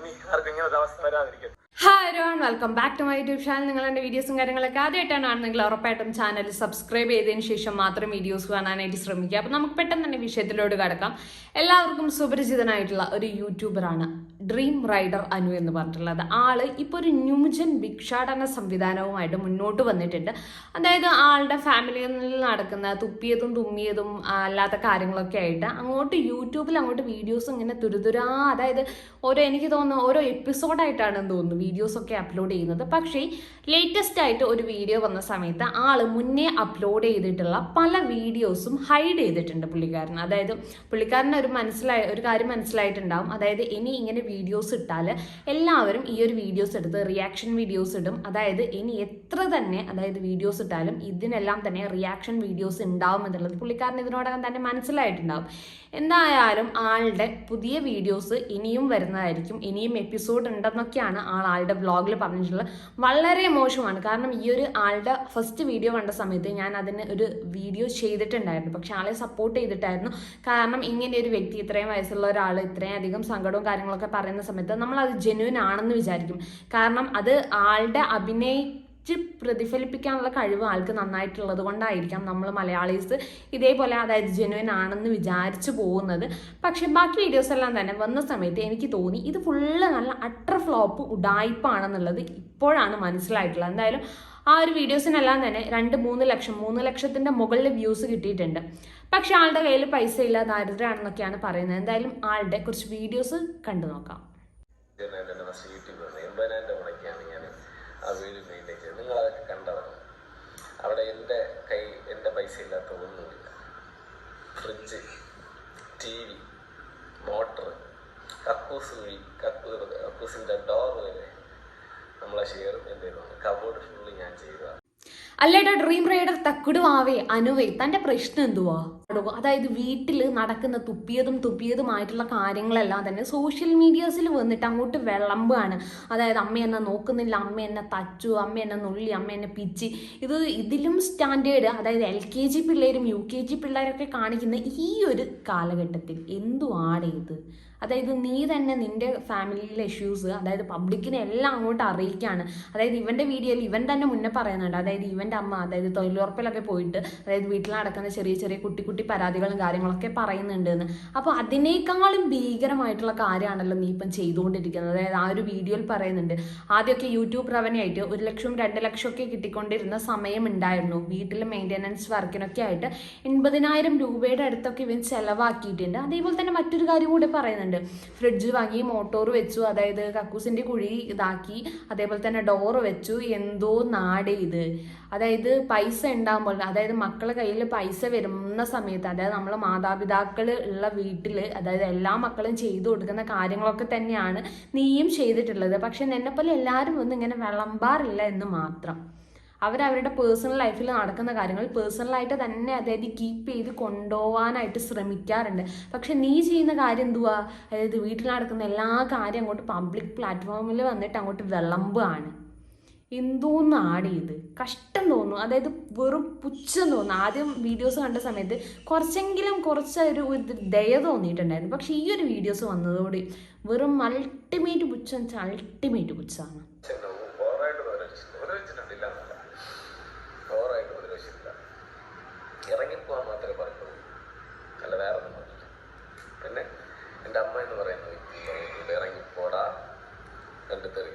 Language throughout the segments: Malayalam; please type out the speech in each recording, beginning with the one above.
ഇനി hi everyone welcome back to my YouTube channel നിങ്ങൾ എന്റെ വീഡിയോസും കാര്യങ്ങളൊക്കെ ആദ്യമായിട്ടാണ് കാണുന്നെങ്കിൽ ഉറപ്പായിട്ടും ചാനൽ സബ്സ്ക്രൈബ് ചെയ്തതിന് ശേഷം മാത്രം വീഡിയോസ് കാണാനായിട്ട് ശ്രമിക്കുക. അപ്പോൾ നമുക്ക് പെട്ടെന്ന് തന്നെ വിഷയത്തിലോട്ട് കടക്കാം. എല്ലാവർക്കും സുപരിചിതനായിട്ടുള്ള ഒരു യൂട്യൂബറാണ് ഡ്രീം റൈഡർ അനു എന്ന് പറഞ്ഞിട്ടുള്ളത്. ആൾ ഇപ്പോൾ ഒരു ന്യൂജൻ ഭിക്ഷാടന സംവിധാനവുമായിട്ട് മുന്നോട്ട് വന്നിട്ടുണ്ട്. അതായത് ആളുടെ ഫാമിലിയിൽ നടക്കുന്ന തുപ്പിയതും തുമ്മിയതും അല്ലാത്ത കാര്യങ്ങളൊക്കെ ആയിട്ട് അങ്ങോട്ട് യൂട്യൂബിൽ അങ്ങോട്ട് വീഡിയോസ് ഇങ്ങനെ തുരുതുരാ അതായത് ഓരോ എനിക്ക് തോന്നുന്നു ഓരോ എപ്പിസോഡായിട്ടാണെന്ന് തോന്നുന്നു വീഡിയോസൊക്കെ അപ്ലോഡ് ചെയ്യുന്നത്. പക്ഷേ ലേറ്റസ്റ്റ് ആയിട്ട് ഒരു വീഡിയോ വന്ന സമയത്ത് ആൾ മുന്നേ അപ്ലോഡ് ചെയ്തിട്ടുള്ള പല വീഡിയോസും ഹൈഡ് ചെയ്തിട്ടുണ്ട് പുള്ളിക്കാരൻ അതായത് പുള്ളിക്കാരന് ഒരു മനസ്സിലായി ഒരു കാര്യം മനസ്സിലായിട്ടുണ്ടാവും. അതായത് ഇനി ഇങ്ങനെ വീഡിയോസ് ഇട്ടാൽ എല്ലാവരും ഈ ഒരു വീഡിയോസ് എടുത്ത് റിയാക്ഷൻ വീഡിയോസ് ഇടും. അതായത് ഇനി എത്ര തന്നെ അതായത് വീഡിയോസ് ഇട്ടാലും ഇതിനെല്ലാം തന്നെ റിയാക്ഷൻ വീഡിയോസ് ഉണ്ടാവും എന്നുള്ളത് പുള്ളിക്കാരൻ ഇതിനോടകം തന്നെ മനസ്സിലായിട്ടുണ്ടാവും. എന്തായാലും ആളുടെ പുതിയ വീഡിയോസ് ഇനിയും വരുന്നതായിരിക്കും. ഇനിയും എപ്പിസോഡ് ഉണ്ടെന്നൊക്കെയാണ് ആൾ ആളുടെ ബ്ലോഗിൽ പറഞ്ഞിട്ടുള്ളത്. വളരെ മോശമാണ്. കാരണം ഈ ഒരു ആളുടെ ഫസ്റ്റ് വീഡിയോ കണ്ട സമയത്ത് ഞാൻ അതിന് ഒരു വീഡിയോ ചെയ്തിട്ടുണ്ടായിരുന്നു. പക്ഷെ ആളെ സപ്പോർട്ട് ചെയ്തിട്ടായിരുന്നു. കാരണം ഇങ്ങനെ ഒരു വ്യക്തി ഇത്രയും വയസ്സുള്ള ഒരാൾ ഇത്രയും അധികം സങ്കടവും കാര്യങ്ങളൊക്കെ പറയുന്ന സമയത്ത് നമ്മൾ അത് ജെന്യൂൻ ആണെന്ന് വിചാരിക്കും. കാരണം അത് ആളുടെ അഭിനയ പ്രതിഫലിപ്പിക്കാനുള്ള കഴിവ് ആൾക്ക് നന്നായിട്ടുള്ളത് കൊണ്ടായിരിക്കാം നമ്മൾ മലയാളീസ് ഇതേപോലെ അതായത് ജെനുവൻ ആണെന്ന് വിചാരിച്ചു പോകുന്നത്. പക്ഷെ ബാക്കി വീഡിയോസ് എല്ലാം തന്നെ വന്ന സമയത്ത് എനിക്ക് തോന്നി ഇത് ഫുള്ള് നല്ല അട്ടർ ഫ്ലോപ്പ് ഉടായ്പാണെന്നുള്ളത് ഇപ്പോഴാണ് മനസ്സിലായിട്ടുള്ളത്. എന്തായാലും ആ ഒരു വീഡിയോസിനെല്ലാം തന്നെ രണ്ട് മൂന്ന് ലക്ഷം മൂന്ന് ലക്ഷത്തിന്റെ മുകളിൽ വ്യൂസ് കിട്ടിയിട്ടുണ്ട്. പക്ഷെ ആളുടെ കയ്യിൽ പൈസ ഇല്ല ദാരിദ്ര്യമാണെന്നൊക്കെയാണ് പറയുന്നത്. എന്തായാലും ആളുടെ കുറച്ച് വീഡിയോസ് കണ്ടു നോക്കാം. നിങ്ങളതൊക്കെ കണ്ടതാണ്? അവിടെ എന്റെ കൈ എന്റെ പൈസ ഇല്ലാത്ത ഒന്നുമില്ല. ഫ്രിഡ്ജ് ടി വി മോട്ടർ കക്കൂസ് കുഴി കക്കൂ കക്കൂസിന്റെ ഡോർ വരെ നമ്മളെ ഷെയർ എന്ത് ചെയ്തതാണ് കബോർഡ് ഫുള്ള് ഞാൻ ചെയ്തതാണ്. അല്ലേടാ ഡ്രീം റൈഡർ തക്കുടുവാവേ അനുവേ തന്റെ പ്രശ്നം എന്തുവാ? അതായത് വീട്ടിൽ നടക്കുന്ന തുപ്പിയതും തുപ്പിയതുമായിട്ടുള്ള കാര്യങ്ങളെല്ലാം തന്നെ സോഷ്യൽ മീഡിയാസിൽ വന്നിട്ട് അങ്ങോട്ട് വിളമ്പാണ്. അതായത് അമ്മ എന്നെ നോക്കുന്നില്ല അമ്മ എന്നെ തച്ചു അമ്മ എന്നെ നുള്ളി അമ്മ എന്നെ പിച്ചി. ഇത് ഇതിലും സ്റ്റാൻഡേർഡ് അതായത് എൽ കെ ജി പിള്ളേരും യു കെ ജി പിള്ളേരൊക്കെ കാണിക്കുന്ന ഈ ഒരു കാലഘട്ടത്തിൽ എന്തുവാണ് ഇത്? അതായത് നീ തന്നെ നിന്റെ ഫാമിലിയിലെ ഇഷ്യൂസ് അതായത് പബ്ലിക്കിനെ എല്ലാം അങ്ങോട്ട് അറിയിക്കുകയാണ് അതായത് ഇവന്റെ വീഡിയോയിൽ ഇവൻ തന്നെ മുന്നേ പറയുന്നുണ്ട്. അതായത് ഇവന്റെ അമ്മ അതായത് തൊഴിലുറപ്പിലൊക്കെ പോയിട്ട് അതായത് വീട്ടിൽ നടക്കുന്ന ചെറിയ ചെറിയ കുട്ടി കുട്ടി പരാതികളും കാര്യങ്ങളൊക്കെ പറയുന്നുണ്ട് എന്ന് അപ്പോൾ അതിനേക്കാളും ഭീകരമായിട്ടുള്ള കാര്യമാണല്ലോ നീ ഇപ്പം ചെയ്തുകൊണ്ടിരിക്കുന്നത്. അതായത് ആ ഒരു വീഡിയോയിൽ പറയുന്നുണ്ട് ആദ്യമൊക്കെ യൂട്യൂബ് റവന്യൂ ആയിട്ട് ഒരു ലക്ഷവും രണ്ട് ലക്ഷം ഒക്കെ കിട്ടിക്കൊണ്ടിരുന്ന സമയം ഉണ്ടായിരുന്നു. വീട്ടിൽ മെയിന്റെനൻസ് വർക്കിനൊക്കെ ആയിട്ട് എൺപതിനായിരം രൂപയുടെ അടുത്തൊക്കെ ഇവൻ ചെലവാക്കിയിട്ടുണ്ട്. അതേപോലെ തന്നെ മറ്റൊരു കാര്യം കൂടി പറയുന്നുണ്ട്. ഫ്രിഡ്ജ് വാങ്ങി മോട്ടോർ വെച്ചു അതായത് കക്കൂസിന്റെ കുഴി ഇതാക്കി അതേപോലെ തന്നെ ഡോർ വെച്ചു. എന്തോ നാട് ഇത്. അതായത് പൈസ ഉണ്ടാകുമ്പോൾ അതായത് മക്കളെ കയ്യിൽ പൈസ വരുന്ന സമയത്ത് അതായത് നമ്മൾ മാതാപിതാക്കൾ ഉള്ള വീട്ടിൽ അതായത് എല്ലാ മക്കളും ചെയ്തു കൊടുക്കുന്ന കാര്യങ്ങളൊക്കെ തന്നെയാണ് നീയും ചെയ്തിട്ടുള്ളത്. പക്ഷെ എന്നെപ്പോലെ എല്ലാവരും ഒന്നും ഇങ്ങനെ വിളമ്പാറില്ല എന്ന് മാത്രം. അവരവരുടെ പേഴ്സണൽ ലൈഫിൽ നടക്കുന്ന കാര്യങ്ങൾ പേഴ്സണലായിട്ട് തന്നെ അതായത് കീപ്പ് ചെയ്ത് കൊണ്ടുപോകാനായിട്ട് ശ്രമിക്കാറുണ്ട്. പക്ഷെ നീ ചെയ്യുന്ന കാര്യം എന്തുവാ? അതായത് വീട്ടിൽ നടക്കുന്ന എല്ലാ കാര്യം അങ്ങോട്ട് പബ്ലിക് പ്ലാറ്റ്ഫോമിൽ വന്നിട്ട് അങ്ങോട്ട് വിളമ്പുകയാണ് എന്തോന്ന് ആഡ് ചെയ്ത് കഷ്ടം തോന്നും അതായത് വെറും പുച്ഛം തോന്നും ആദ്യം വീഡിയോസ് കണ്ട സമയത്ത് കുറച്ചെങ്കിലും കുറച്ച് ഒരു ഇത് ദയ തോന്നിയിട്ടുണ്ടായിരുന്നു. പക്ഷെ ഈ ഒരു വീഡിയോസ് വന്നതോടെ വെറും അൾട്ടിമേറ്റ് പുച്ഛം അൾട്ടിമേറ്റ് പുച്ഛമാണ് ഓവറായിട്ട് ഉപദ്രവിച്ചിട്ടുണ്ട് ഉപദ്രവിച്ചിട്ടുണ്ടില്ല എന്നല്ല ഓവറായിട്ട് ഉപദ്രവിച്ചിട്ടില്ല ഇറങ്ങിപ്പോകാൻ മാത്രമേ പറഞ്ഞുള്ളൂ അല്ല വേറെ ഒന്നും പറഞ്ഞില്ല പിന്നെ എന്റെ അമ്മ എന്ന് പറയുന്ന വ്യക്തി പറയുന്നത് ഇറങ്ങിപ്പോടാ രണ്ട് തെറി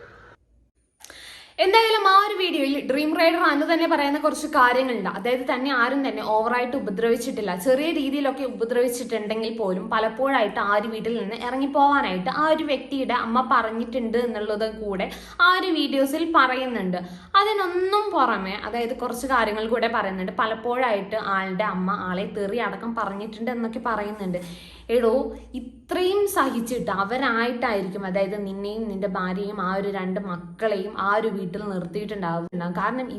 എന്തായാലും ആ ഒരു വീഡിയോയിൽ ഡ്രീം റൈഡർ അന്ന് തന്നെ പറയുന്ന കുറച്ച് കാര്യങ്ങളുണ്ട്. അതായത് തന്നെ ആരും തന്നെ ഓവറായിട്ട് ഉപദ്രവിച്ചിട്ടില്ല. ചെറിയ രീതിയിലൊക്കെ ഉപദ്രവിച്ചിട്ടുണ്ടെങ്കിൽ പോലും പലപ്പോഴായിട്ട് ആ ഒരു വീട്ടിൽ നിന്ന് ഇറങ്ങിപ്പോവാനായിട്ട് ആ ഒരു വ്യക്തിയുടെ അമ്മ പറഞ്ഞിട്ടുണ്ട് എന്നുള്ളത് കൂടെ ആ ഒരു വീഡിയോസിൽ പറയുന്നുണ്ട്. അതിനൊന്നും പുറമെ അതായത് കുറച്ച് കാര്യങ്ങൾ കൂടെ പറയുന്നുണ്ട്. പലപ്പോഴായിട്ട് ആളുടെ അമ്മ ആളെ തെറി അടക്കം പറഞ്ഞിട്ടുണ്ട് എന്നൊക്കെ പറയുന്നുണ്ട്. എടോ ഇത്രയും സഹിച്ചിട്ട് അവരായിട്ടായിരിക്കും അതായത് നിന്നെയും നിന്റെ ഭാര്യയും ആ ഒരു രണ്ട് മക്കളെയും ആ ഒരു വീട്ടിൽ നിർത്തിയിട്ടുണ്ടാവുന്നുണ്ടാവും കാരണം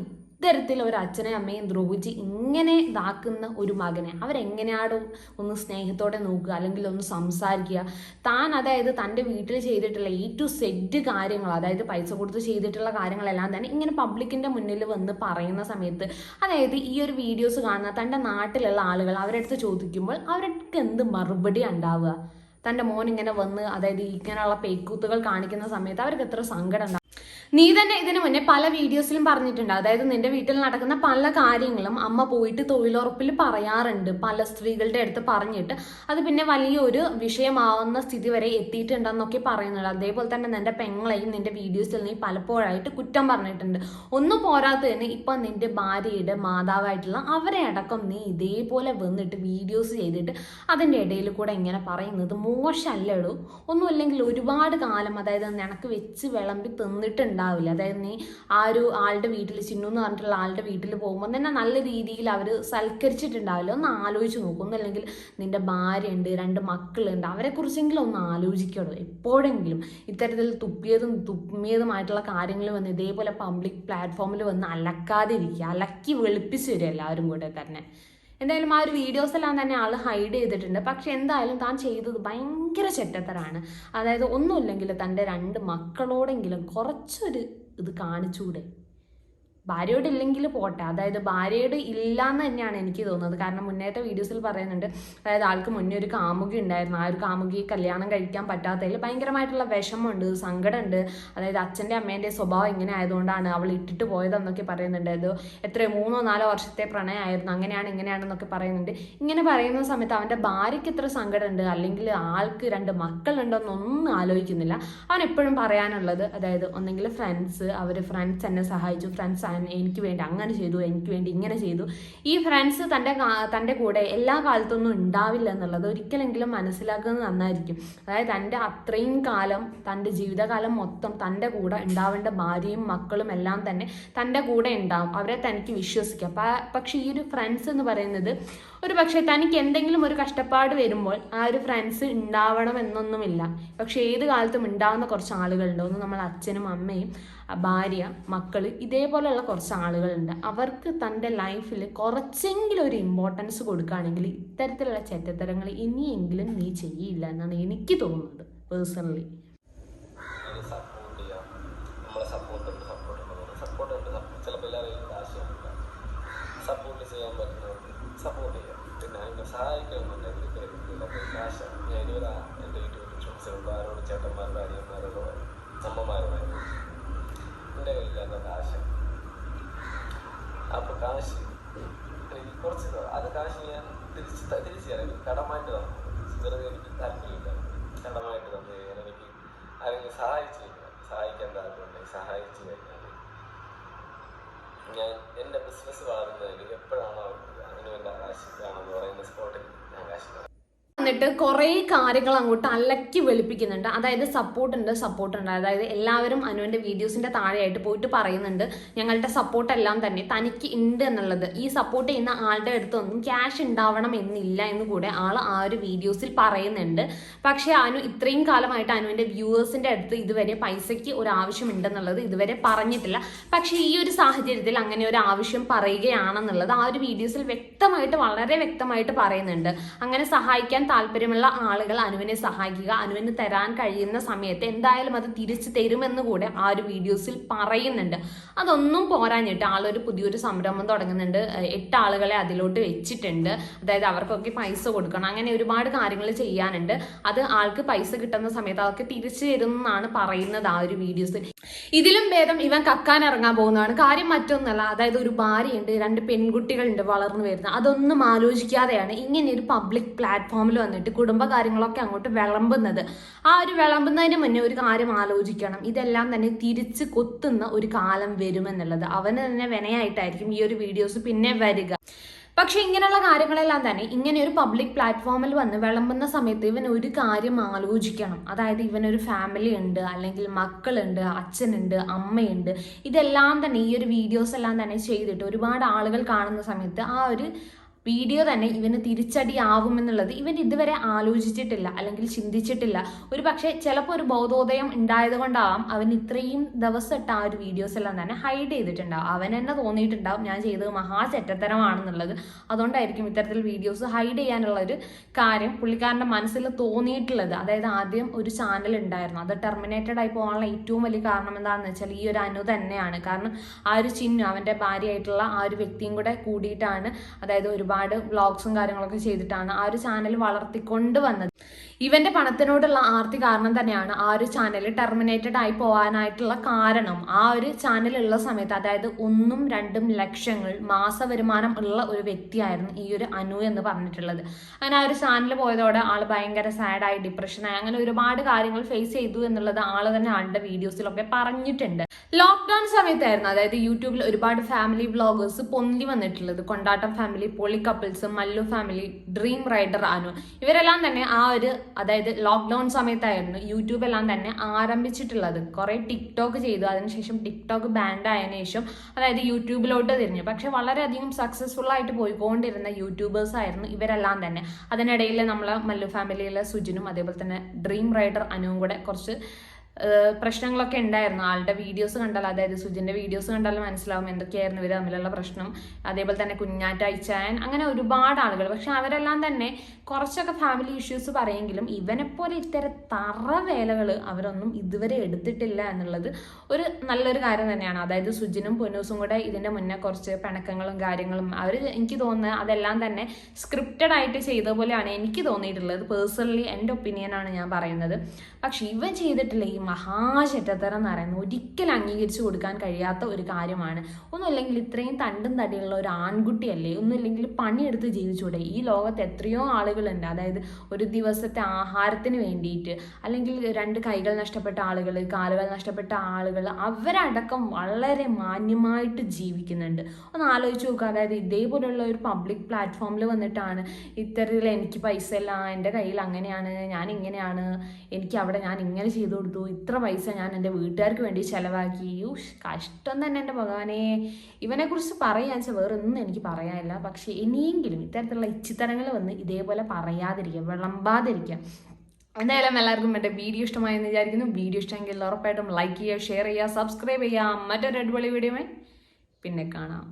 ഇത്തരത്തിൽ ഒരു അച്ഛനെ അമ്മയും ദ്രോഹിച്ച് ഇങ്ങനെ ഇതാക്കുന്ന ഒരു മകനെ അവരെങ്ങനെയാണോ ഒന്ന് സ്നേഹത്തോടെ നോക്കുക അല്ലെങ്കിൽ ഒന്ന് സംസാരിക്കുക. താൻ അതായത് തന്റെ വീട്ടിൽ ചെയ്തിട്ടുള്ള എ ടു സെഡ് കാര്യങ്ങൾ അതായത് പൈസ കൊടുത്ത് ചെയ്തിട്ടുള്ള കാര്യങ്ങളെല്ലാം തന്നെ ഇങ്ങനെ പബ്ലിക്കിന്റെ മുന്നിൽ വന്ന് പറയുന്ന സമയത്ത് അതായത് ഈ ഒരു വീഡിയോസ് കാണുന്ന തന്റെ നാട്ടിലുള്ള ആളുകൾ അവരടുത്ത് ചോദിക്കുമ്പോൾ അവർക്ക് എന്ത് മറുപടി ഉണ്ടാവുക? തന്റെ മോൻ ഇങ്ങനെ വന്ന് അതായത് ഇങ്ങനെയുള്ള പേക്കൂത്തുകൾ കാണിക്കുന്ന സമയത്ത് അവർക്ക് എത്ര സങ്കടം ഉണ്ടാവും? നീ തന്നെ ഇതിനു മുന്നേ പല വീഡിയോസിലും പറഞ്ഞിട്ടുണ്ട്. അതായത് നിന്റെ വീട്ടിൽ നടക്കുന്ന പല കാര്യങ്ങളും അമ്മ പോയിട്ട് തൊഴിലുറപ്പിൽ പറയാറുണ്ട്. പല സ്ത്രീകളുടെ അടുത്ത് പറഞ്ഞിട്ട് അത് പിന്നെ വലിയൊരു വിഷയമാവുന്ന സ്ഥിതി വരെ എത്തിയിട്ടുണ്ടെന്നൊക്കെ പറയുന്നുണ്ട്. അതേപോലെ തന്നെ നിന്റെ പെങ്ങളെയും നിന്റെ വീഡിയോസിൽ നീ പലപ്പോഴായിട്ട് കുറ്റം പറഞ്ഞിട്ടുണ്ട്. ഒന്നും പോരാത്തതിന് ഇപ്പൊ നിന്റെ ഭാര്യയുടെ മാതാവായിട്ടുള്ള അവരെ അടക്കം നീ ഇതേപോലെ വന്നിട്ട് വീഡിയോസ് ചെയ്തിട്ട് അതിന്റെ ഇടയിൽ കൂടെ ഇങ്ങനെ പറയുന്നത് മോശമല്ലടോ. ഒന്നുമില്ലെങ്കിൽ ഒരുപാട് കാലം അതായത് നിനക്ക് വെച്ച് വിളമ്പി തിന്നിട്ടുണ്ടാവില്ല അതായത് നീ ആ ഒരു ആളുടെ വീട്ടിൽ ചിന്നു എന്ന് പറഞ്ഞിട്ടുള്ള ആളുടെ വീട്ടിൽ പോകുമ്പോൾ തന്നെ നല്ല രീതിയിൽ അവർ സൽക്കരിച്ചിട്ടുണ്ടാവില്ല. ഒന്ന് ആലോചിച്ച് നോക്കും. ഒന്നല്ലെങ്കിൽ നിന്റെ ഭാര്യയുണ്ട് രണ്ട് മക്കളുണ്ട് അവരെക്കുറിച്ചെങ്കിലും ഒന്ന് ആലോചിക്കണം? എപ്പോഴെങ്കിലും ഇത്തരത്തിൽ തുപ്പിയതും തുമ്മിയതുമായിട്ടുള്ള കാര്യങ്ങൾ വന്ന് ഇതേപോലെ പബ്ലിക് പ്ലാറ്റ്ഫോമിൽ വന്ന് അലക്കാതിരിക്കുക. അലക്കി വെളുപ്പിച്ച് വരും എല്ലാവരും കൂടെ തന്നെ. എന്തായാലും ആ ഒരു വീഡിയോസ് എല്ലാം തന്നെ ആൾ ഹൈഡ് ചെയ്തിട്ടുണ്ട്. പക്ഷെ എന്തായാലും താൻ ചെയ്തത് ഭയങ്കര ചെറ്റത്തരാണ്. അതായത് ഒന്നുമില്ലെങ്കിൽ തന്റെ രണ്ട് മക്കളോടെങ്കിലും കുറച്ചൊരു ഇത് കാണിച്ചൂടെ? ഭാര്യയോട് ഇല്ലെങ്കിൽ പോട്ടെ. അതായത് ഭാര്യയോട് ഇല്ല എന്ന് തന്നെയാണ് എനിക്ക് തോന്നുന്നത്. കാരണം മുന്നേറ്റ വീഡിയോസിൽ പറയുന്നുണ്ട് അതായത് ആൾക്ക് മുന്നേ ഒരു കാമുകി ഉണ്ടായിരുന്നു. ആ ഒരു കാമുകി കല്യാണം കഴിക്കാൻ പറ്റാത്തതിൽ ഭയങ്കരമായിട്ടുള്ള വിഷമമുണ്ട് സങ്കടമുണ്ട്. അതായത് അച്ഛന്റെ അമ്മേന്റെ സ്വഭാവം ഇങ്ങനെ ആയതുകൊണ്ടാണ് അവൾ ഇട്ടിട്ട് പോയതെന്നൊക്കെ പറയുന്നുണ്ട്. അത് എത്രയോ മൂന്നോ നാലോ വർഷത്തെ പ്രണയമായിരുന്നു. അങ്ങനെയാണ് ഇങ്ങനെയാണെന്നൊക്കെ പറയുന്നുണ്ട്. ഇങ്ങനെ പറയുന്ന സമയത്ത് അവന്റെ ഭാര്യയ്ക്ക് എത്ര സങ്കടമുണ്ട്. അല്ലെങ്കിൽ ആൾക്ക് രണ്ട് മക്കളുണ്ടോന്നൊന്നും ആലോചിക്കുന്നില്ല. അവൻ എപ്പോഴും പറയാനുള്ളത് അതായത് ഒന്നെങ്കിൽ ഫ്രണ്ട്സ് അവർ ഫ്രണ്ട്സ് എന്നെ സഹായിച്ചു. ഫ്രണ്ട്സ് എനിക്ക് വേണ്ടി അങ്ങനെ ചെയ്തു എനിക്ക് വേണ്ടി ഇങ്ങനെ ചെയ്തു. ഈ ഫ്രണ്ട്സ് തന്റെ തന്റെ കൂടെ എല്ലാ കാലത്തൊന്നും ഉണ്ടാവില്ല എന്നുള്ളത് ഒരിക്കലെങ്കിലും മനസ്സിലാക്കുന്നത് നന്നായിരിക്കും. അതായത് തന്റെ അത്രയും കാലം തന്റെ ജീവിതകാലം മൊത്തം തന്റെ കൂടെ ഉണ്ടാവേണ്ട ഭാര്യയും മക്കളും എല്ലാം തന്നെ തന്റെ കൂടെ ഉണ്ടാവും. അവരെ തനിക്ക് വിശ്വസിക്കാം. പക്ഷേ ഈ ഒരു ഫ്രണ്ട്സ് എന്ന് പറയുന്നത് ഒരു പക്ഷേ തനിക്ക് എന്തെങ്കിലും ഒരു കഷ്ടപ്പാട് വരുമ്പോൾ ആ ഒരു ഫ്രണ്ട്സ് ഉണ്ടാവണം എന്നൊന്നുമില്ല പക്ഷേ ഏത് കാലത്തും ഉണ്ടാവുന്ന കുറച്ച് ആളുകളുണ്ട്. ഒന്ന് നമ്മൾ അച്ഛനും അമ്മയും ഭാര്യ മക്കൾ ഇതേപോലെയുള്ള കുറച്ച് ആളുകളുണ്ട്. അവർക്ക് തന്റെ ലൈഫിൽ കുറച്ചെങ്കിലും ഒരു ഇമ്പോർട്ടൻസ് കൊടുക്കുകയാണെങ്കിൽ ഇത്തരത്തിലുള്ള ചെറ്റത്തരങ്ങൾ ഇനിയെങ്കിലും നീ ചെയ്യില്ല എന്നാണ് എനിക്ക് തോന്നുന്നത് പേഴ്സണലി അത് സപ്പോർട്ട് ചെയ്യാം നമ്മളെ സപ്പോർട്ട് ഉണ്ട് സപ്പോർട്ട് ഉണ്ട് സപ്പോർട്ട് ഉണ്ട് ചിലപ്പോൾ എല്ലാവരും ആശയമില്ല സപ്പോർട്ട് ചെയ്യാൻ പറ്റുന്നവർക്ക് സപ്പോർട്ട് ചെയ്യാം പിന്നെ അതിനെ സഹായിക്കണമെന്നുണ്ടെങ്കിൽ ഞാൻ ഇതുവരെ എന്റെ ചോദിച്ചിട്ടുണ്ട് ആരോട് ചേട്ടന്മാരോട് അനിയന്മാരോടോ അമ്മമാരോടോ എന്റെ എന്റെ കാശ. അപ്പോൾ കാശ് എനിക്ക് കുറച്ച്. അത് കാശ് ഞാൻ തിരിച്ച് തിരിച്ച് തരാം. എനിക്ക് ആരെങ്കിലും സഹായിച്ചു കഴിഞ്ഞാൽ സഹായിക്കാൻ ഞാൻ എന്റെ ബിസിനസ് വളരുന്നതിൽ എപ്പോഴാണോ അതിന് വേണ്ട കാശ് പറയുന്ന സ്പോട്ടിൽ ഞാൻ കാശ് തരാം. എന്നിട്ട് കുറേ കാര്യങ്ങൾ അങ്ങോട്ട് അലക്കി വെളുപ്പിക്കുന്നുണ്ട്. അതായത് സപ്പോർട്ട് ഉണ്ട് സപ്പോർട്ട് ഉണ്ട്. അതായത് എല്ലാവരും അനുവിന്റെ വീഡിയോസിന്റെ താഴെയായിട്ട് പോയിട്ട് പറയുന്നുണ്ട് ഞങ്ങളുടെ സപ്പോർട്ട് എല്ലാം തന്നെ തനിക്ക് ഉണ്ട് എന്നുള്ളത്. ഈ സപ്പോർട്ട് ചെയ്യുന്ന ആളുടെ അടുത്തൊന്നും ക്യാഷ് ഉണ്ടാവണം എന്നില്ല എന്ന് കൂടെ ആൾ ആ ഒരു വീഡിയോസിൽ പറയുന്നുണ്ട്. പക്ഷേ അനു ഇത്രയും കാലമായിട്ട് അനുവിന്റെ വ്യൂവേഴ്സിന്റെ അടുത്ത് ഇതുവരെ പൈസയ്ക്ക് ഒരു ആവശ്യം ആവശ്യമുണ്ടെന്നുള്ളത് ഇതുവരെ പറഞ്ഞിട്ടില്ല. പക്ഷേ ഈ ഒരു സാഹചര്യത്തിൽ അങ്ങനെ ഒരു ആവശ്യം പറയുകയാണെന്നുള്ളത് ആ ഒരു വീഡിയോസിൽ വ്യക്തമായിട്ട് വളരെ വ്യക്തമായിട്ട് പറയുന്നുണ്ട്. അങ്ങനെ സഹായിക്കാൻ താല്പര്യമുള്ള ആളുകൾ അനുവിനെ സഹായിക്കുക അനുവിന് തരാൻ കഴിയുന്ന സമയത്ത് എന്തായാലും അത് തിരിച്ചു തരുമെന്ന് കൂടെ ആ ഒരു വീഡിയോസിൽ പറയുന്നുണ്ട്. അതൊന്നും പോരാഞ്ഞിട്ട് ആളൊരു പുതിയൊരു സംരംഭം തുടങ്ങുന്നുണ്ട്. എട്ട് ആളുകളെ അതിലോട്ട് വെച്ചിട്ടുണ്ട്. അതായത് അവർക്കൊക്കെ പൈസ കൊടുക്കണം. അങ്ങനെ ഒരുപാട് കാര്യങ്ങൾ ചെയ്യാനുണ്ട്. അത് ആൾക്ക് പൈസ കിട്ടുന്ന സമയത്ത് അതൊക്കെ തിരിച്ചു തരുമെന്നാണ് പറയുന്നത് ആ ഒരു വീഡിയോസ് ഇതിലും ഭേദം ഇവൻ കക്കാൻ ഇറങ്ങാൻ പോകുന്നതാണ്. കാര്യം മറ്റൊന്നല്ല. അതായത് ഒരു ഭാര്യയുണ്ട് രണ്ട് പെൺകുട്ടികളുണ്ട് വളർന്നു വരുന്നത് അതൊന്നും ആലോചിക്കാതെയാണ് ഇങ്ങനെ ഒരു പബ്ലിക് പ്ലാറ്റ്ഫോമിൽ വന്നിട്ട് കുടുംബകാര്യങ്ങളൊക്കെ അങ്ങോട്ട് വിളമ്പുന്നത്. ആ ഒരു വിളമ്പുന്നതിന് മുന്നേ ഒരു കാര്യം ആലോചിക്കണം. ഇതെല്ലാം തന്നെ തിരിച്ച് കൊത്തുന്ന ഒരു കാലം വരുമെന്നുള്ളത്. അവന് തന്നെ വിനയായിട്ടായിരിക്കും ഈ ഒരു വീഡിയോസ് പിന്നെ വരിക. പക്ഷെ ഇങ്ങനെയുള്ള കാര്യങ്ങളെല്ലാം തന്നെ ഇങ്ങനെ ഒരു പബ്ലിക് പ്ലാറ്റ്ഫോമിൽ വന്ന് വിളമ്പുന്ന സമയത്ത് ഇവൻ ഒരു കാര്യം ആലോചിക്കണം. അതായത് ഇവനൊരു ഫാമിലി ഉണ്ട് അല്ലെങ്കിൽ മക്കളുണ്ട് അച്ഛനുണ്ട് അമ്മയുണ്ട്. ഇതെല്ലാം തന്നെ ഈ ഒരു വീഡിയോസ് എല്ലാം തന്നെ ചെയ്തിട്ട് ഒരുപാട് ആളുകൾ കാണുന്ന സമയത്ത് ആ ഒരു വീഡിയോ തന്നെ ഇവന് തിരിച്ചടിയാവുമെന്നുള്ളത് ഇവൻ ഇതുവരെ ആലോചിച്ചിട്ടില്ല അല്ലെങ്കിൽ ചിന്തിച്ചിട്ടില്ല. ഒരു പക്ഷേ ചിലപ്പോൾ ഒരു ബോധോദയം ഉണ്ടായത് കൊണ്ടാവാം അവൻ ഇത്രയും ദിവസം ഇട്ട ആ ഒരു വീഡിയോസ് എല്ലാം തന്നെ ഹൈഡ് ചെയ്തിട്ടുണ്ടാവും അവൻ തന്നെ തോന്നിയിട്ടുണ്ടാവും ഞാൻ ചെയ്തത് മഹാ ചെറ്റത്തരമാണെന്നുള്ളത് അതുകൊണ്ടായിരിക്കും ഇത്തരത്തിൽ വീഡിയോസ് ഹൈഡ് ചെയ്യാനുള്ള ഒരു കാര്യം പുള്ളിക്കാരന്റെ മനസ്സിൽ തോന്നിയിട്ടുള്ളത്. അതായത് ആദ്യം ഒരു ചാനൽ ഉണ്ടായിരുന്നു. അത് ടെർമിനേറ്റഡ് ആയി പോകാനുള്ള ഏറ്റവും വലിയ കാരണം എന്താണെന്ന് വെച്ചാൽ ഈ ഒരു അനു തന്നെയാണ്. കാരണം ആ ഒരു ചിഹ്നം അവന്റെ ഭാര്യയായിട്ടുള്ള ആ ഒരു വ്യക്തിയും കൂടെ കൂടിയിട്ടാണ് അതായത് ഒരുപാട് ഒരുപാട് വ്ളോഗ്സും കാര്യങ്ങളൊക്കെ ചെയ്തിട്ടാണ് ആ ഒരു ചാനൽ വളർത്തിക്കൊണ്ട് വന്നത്. ഇവന്റെ പണത്തിനോടുള്ള ആർത്തി കാരണം തന്നെയാണ് ആ ഒരു ചാനൽ ടെർമിനേറ്റഡ് ആയി പോകാനായിട്ടുള്ള കാരണം. ആ ഒരു ചാനൽ ഉള്ള സമയത്ത് അതായത് ഒന്നും രണ്ടും ലക്ഷങ്ങൾ മാസ വരുമാനം ഉള്ള ഒരു വ്യക്തിയായിരുന്നു ഈ ഒരു അനു എന്ന് പറഞ്ഞിട്ടുള്ളത്. അങ്ങനെ ആ ഒരു ചാനൽ പോയതോടെ ആൾ ഭയങ്കര സാഡായി ഡിപ്രഷനായി അങ്ങനെ ഒരുപാട് കാര്യങ്ങൾ ഫേസ് ചെയ്തു എന്നുള്ളത് ആൾ തന്നെ ആളുടെ വീഡിയോസിലൊക്കെ പറഞ്ഞിട്ടുണ്ട്. ലോക്ക്ഡൌൺ സമയത്തായിരുന്നു അതായത് യൂട്യൂബിൽ ഒരുപാട് ഫാമിലി വ്ളോഗേഴ്സ് പൊന്തി വന്നിട്ടുള്ളത്. Kondattam family Poli couples Mallu family dream rider Anu ഇവരെല്ലാം തന്നെ ആ ഒരു അതായത് ലോക്ക്ഡൌൺ സമയത്തായിരുന്നു യൂട്യൂബ് എല്ലാം തന്നെ ആരംഭിച്ചിട്ടുള്ളത്. കുറെ ടിക്ടോക്ക് ചെയ്തു. അതിനുശേഷം ടിക്ടോക്ക് ബാൻഡ് ആയതിനു ശേഷം അതായത് യൂട്യൂബിലോട്ട് തിരിഞ്ഞു. പക്ഷെ വളരെയധികം സക്സസ്ഫുൾ ആയിട്ട് പോയിക്കൊണ്ടിരുന്ന യൂട്യൂബേഴ്സ് ആയിരുന്നു ഇവരെല്ലാം തന്നെ. അതിനിടയിൽ നമ്മളെ മല്ലു ഫാമിലിയിലെ സുജിനും അതേപോലെ തന്നെ ഡ്രീം റൈഡർ അനുവും കൂടെ കുറച്ച് പ്രശ്നങ്ങളൊക്കെ ഉണ്ടായിരുന്നു. ആളുടെ വീഡിയോസ് കണ്ടാൽ അതായത് സുജിന്റെ വീഡിയോസ് കണ്ടാൽ മനസ്സിലാവും എന്തൊക്കെയായിരുന്നു ഇവർ തമ്മിലുള്ള പ്രശ്നം. അതേപോലെ തന്നെ കുഞ്ഞാറ്റ അയച്ചായൻ അങ്ങനെ ഒരുപാട് ആളുകൾ. പക്ഷെ അവരെല്ലാം തന്നെ കുറച്ചൊക്കെ ഫാമിലി ഇഷ്യൂസ് പറയെങ്കിലും ഇവനെപ്പോലെ ഇത്തരം തറ വേലകൾ അവരൊന്നും ഇതുവരെ എടുത്തിട്ടില്ല എന്നുള്ളത് ഒരു നല്ലൊരു കാര്യം തന്നെയാണ്. അതായത് സുജിനും പൊന്നൂസും കൂടെ ഇതിന്റെ മുന്നേ കുറച്ച് പിണക്കങ്ങളും കാര്യങ്ങളും അവർ എനിക്ക് തോന്നുന്നത് അതെല്ലാം തന്നെ സ്ക്രിപ്റ്റഡ് ആയിട്ട് ചെയ്ത പോലെയാണ് എനിക്ക് തോന്നിയിട്ടുള്ളത്. പേഴ്സണലി എന്റെ ഒപ്പീനിയനാണ് ഞാൻ പറയുന്നത്. പക്ഷെ ഇവൻ ചെയ്തിട്ടില്ല. ഈ മഹാശറ്റത്തരം എന്ന് പറയുന്നത് ഒരിക്കലും അംഗീകരിച്ചു കൊടുക്കാൻ കഴിയാത്ത ഒരു കാര്യമാണ്. ഒന്നുമില്ലെങ്കിൽ ഇത്രയും തണ്ടും തടിയുള്ള ഒരു ആൺകുട്ടിയല്ലേ? ഒന്നുമില്ലെങ്കിൽ പണിയെടുത്ത് ജീവിച്ചൂടെ? ഈ ലോകത്ത് എത്രയോ ആളുകളുണ്ട്. അതായത് ഒരു ദിവസത്തെ ആഹാരത്തിന് വേണ്ടിയിട്ട് അല്ലെങ്കിൽ രണ്ട് കൈകൾ നഷ്ടപ്പെട്ട ആളുകൾ കാലുകൾ നഷ്ടപ്പെട്ട ആളുകൾ അവരടക്കം വളരെ മാന്യമായിട്ട് ജീവിക്കുന്നുണ്ട്. ഒന്ന് ആലോചിച്ച് നോക്കുക അതായത് ഇതേപോലുള്ള ഒരു പബ്ലിക് പ്ലാറ്റ്ഫോമിൽ വന്നിട്ടാണ് ഇത്തരത്തിൽ എനിക്ക് പൈസ ഇല്ല എന്റെ കയ്യിൽ അങ്ങനെയാണ് ഞാൻ ഇങ്ങനെയാണ് എനിക്ക് അവിടെ ഞാൻ ഇങ്ങനെ ചെയ്തു കൊടുത്തു ഇത്ര പൈസ ഞാൻ എന്റെ വീട്ടുകാർക്ക് വേണ്ടി ചിലവാക്കി. യൂ കഷ്ടം തന്നെ എന്റെ ഭഗവാനെ. ഇവനെക്കുറിച്ച് പറയാന്ന് വെച്ചാൽ വേറെ ഒന്നും എനിക്ക് പറയാനില്ല. പക്ഷേ ഇനിയെങ്കിലും ഇത്തരത്തിലുള്ള ഇച്ചിത്തരങ്ങൾ വന്ന് ഇതേപോലെ പറയാതിരിക്കുക വിളമ്പാതിരിക്കുക. എന്തായാലും എല്ലാവർക്കും എന്റെ വീഡിയോ ഇഷ്ടമായെന്ന് വിചാരിക്കുന്നു. വീഡിയോ ഇഷ്ടമെങ്കിൽ ഉറപ്പായിട്ടും ലൈക്ക് ചെയ്യുക ഷെയർ ചെയ്യുക സബ്സ്ക്രൈബ് ചെയ്യുക. മറ്റൊരു അടിപൊളി വീഡിയോ പിന്നെ കാണാം.